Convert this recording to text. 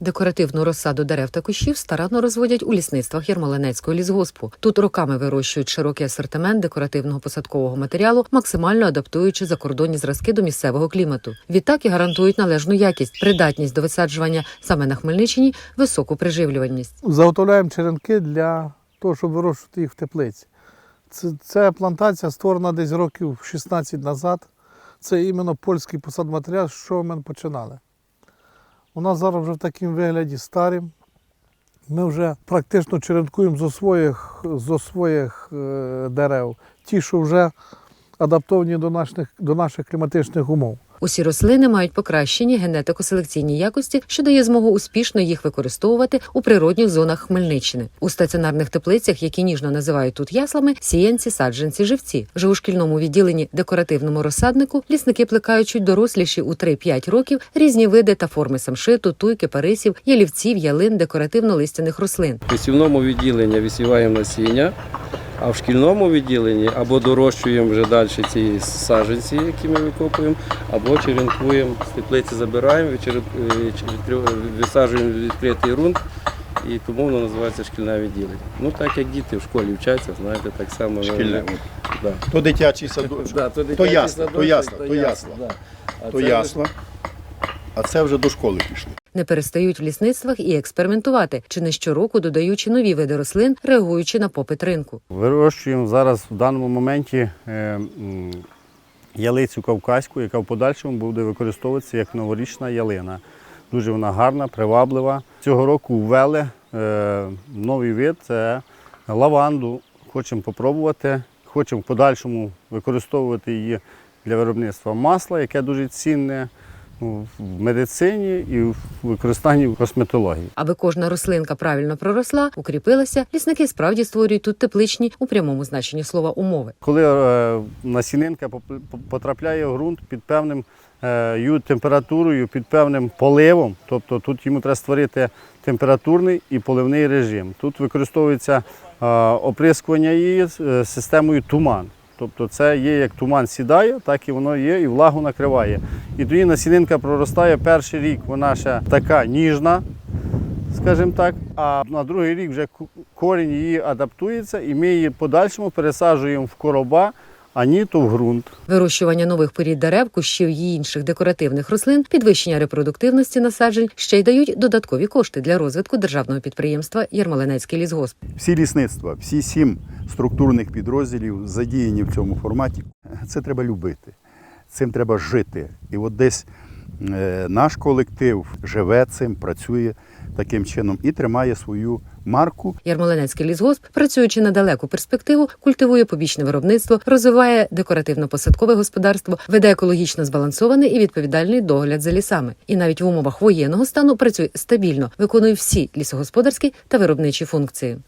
Декоративну розсаду дерев та кущів старанно розводять у лісництвах Ярмолинецького лісгоспу. Тут роками вирощують широкий асортимент декоративного посадкового матеріалу, максимально адаптуючи закордонні зразки до місцевого клімату. Відтак і гарантують належну якість, придатність до висаджування саме на Хмельниччині, високу приживлюваність. Заготовляємо черенки для того, щоб вирощувати їх в теплиці. Це, це плантація створена десь років 16 назад. Це іменно польський посадматеріал, з чого ми починали. У нас зараз вже в такому вигляді старим. Ми вже практично черенкуємо зо своїх, зо своїх е, дерев, ті, що вже адаптовані до наших, до наших кліматичних умов. Усі рослини мають покращені генетико-селекційні якості, що дає змогу успішно їх використовувати у природних зонах Хмельниччини. У стаціонарних теплицях, які ніжно називають тут яслами, сіянці, саджанці, живці. Вже у шкільному відділенні декоративному розсаднику лісники плекають доросліші у 3-5 років різні види та форми самшиту, туйки, парисів, ялівців, ялин, декоративно-листяних рослин. В висівному відділенні висіваємо насіння, а в шкільному відділенні або дорощуємо вже далі ці саджанці, які ми викопуємо, або черенкуємо, з теплиці забираємо, е, висаджуємо відкритий ґрунт, і тому воно називається шкільне відділення. Ну так як діти в школі вчаться, знаєте, так само. Шкільне. Да. То дитячий садочок, Да, то дитячий ясно, то садочок, ясно, то ясно. да. А то ясно. А це вже до школи пішли. Не перестають в лісництвах і експериментувати, чи не щороку додаючи нові види рослин, реагуючи на попит ринку. Вирощуємо зараз в даному моменті е, м, ялицю кавказьку, яка в подальшому буде використовуватися як новорічна ялина. Дуже вона гарна, приваблива. Цього року ввели е, новий вид це лаванду. Хочемо попробувати. Хочемо в подальшому використовувати її для виробництва масла, яке дуже цінне в медицині і в використанні в косметології. Аби кожна рослинка правильно проросла, укріпилася, лісники справді створюють тут тепличні у прямому значенні слова умови. Коли е, насінинка потрапляє в ґрунт під певним е, температурою, під певним поливом, тобто тут йому треба створити температурний і поливний режим. Тут використовується е, оприскування її е, системою туман. Тобто це є як туман сідає, так і воно є, і влагу накриває. І тоді насінинка проростає перший рік, вона ще така ніжна, скажімо так. А на другий рік вже корінь її адаптується, і ми її подальшому пересаджуємо в короба, а ні то в ґрунт. Вирощування нових порід дерев, кущів і інших декоративних рослин, підвищення репродуктивності насаджень ще й дають додаткові кошти для розвитку державного підприємства Ярмолинецький лісгосп. Всі лісництва, всі сім структурних підрозділів задіяні в цьому форматі. Це треба любити, цим треба жити. І от десь наш колектив живе цим, працює таким чином і тримає свою марку Ярмолинецький лісгосп, працюючи на далеку перспективу, культивує побічне виробництво, розвиває декоративно-посадкове господарство, веде екологічно збалансований і відповідальний догляд за лісами. І навіть в умовах воєнного стану працює стабільно, виконує всі лісогосподарські та виробничі функції.